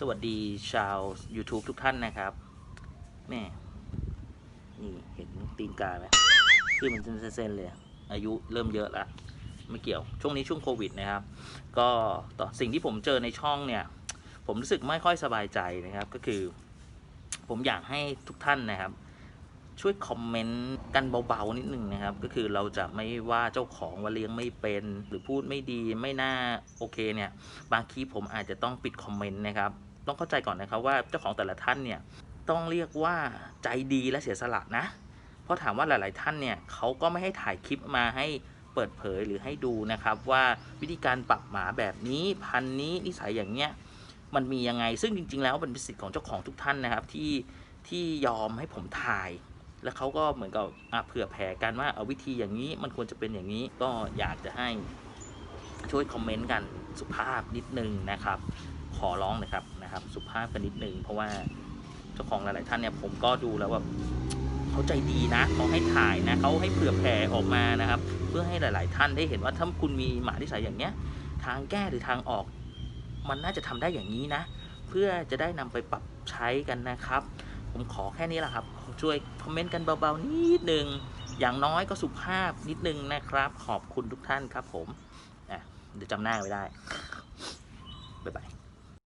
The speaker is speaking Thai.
สวัสดีชาว YouTube ทุกท่านนะครับ แม่ นี่เห็นตีนกาไหมคือมันเป็นเส้นๆเลย อายุเริ่มเยอะละไม่เกี่ยว ช่วงนี้ช่วงโควิดนะครับ ก็ต่อสิ่งที่ผมเจอในช่องเนี่ย ผมรู้สึกไม่ค่อยสบายใจนะครับ ก็คือ ผมอยากให้ทุกท่านนะครับ ช่วยคอมเมนต์กันเบาๆนิดนึงนะครับ ก็คือเราจะไม่ว่าเจ้าของว่าเลี้ยงไม่เป็น หรือพูดไม่ดีไม่น่าโอเคเนี่ย บางทีผมอาจจะต้องปิดคอมเมนต์นะครับ ต้องเข้าใจก่อนนะครับว่าเจ้าของแต่ละท่านเนี่ยต้องเรียกว่าใจดีและเสียสละนะ เพราะถามว่าหลาย ๆ ท่านเนี่ยเขาก็ไม่ให้ถ่ายคลิปมาให้เปิดเผยหรือให้ดูนะครับว่าวิธีการปรับหมาแบบนี้พันนี้นิสัยอย่างเนี้ยมันมียังไงซึ่งจริง ๆ แล้วเป็นสิทธิ์ของเจ้าของทุกท่านนะครับที่ที่ยอมให้ผมถ่าย แล้วเขาก็เหมือนกับเผื่อแผ่กันว่าเอาวิธีอย่างนี้มันควรจะเป็นอย่างนี้ก็อยากจะให้ช่วยคอมเมนต์กันสุภาพนิดนึงนะครับ ขอร้องนะครับนะครับ สุภาพกันนิดนึงเพราะว่าเจ้าของหลาย ๆ ท่านเนี่ยผมก็ดูแล้วแบบเขาใจดีนะเขาให้ถ่ายนะเขาให้เผื่อแผ่ออกมานะครับ เพื่อให้หลาย ๆ ท่านได้เห็นว่าถ้าคุณมีหมาที่ใส่อย่างเนี้ย ทางแก้หรือทางออก มันน่าจะทำได้อย่างนี้นะ เพื่อจะได้นำไปปรับใช้กันนะครับ ผมขอแค่นี้แหละครับช่วยคอมเมนต์กันเบา ๆ นิดนึงอย่างน้อยก็สุภาพนิดนึงนะครับ ขอบคุณทุกท่านครับผมอะเดี๋ยวจำหน้าไว้ได้ บ๊ายบาย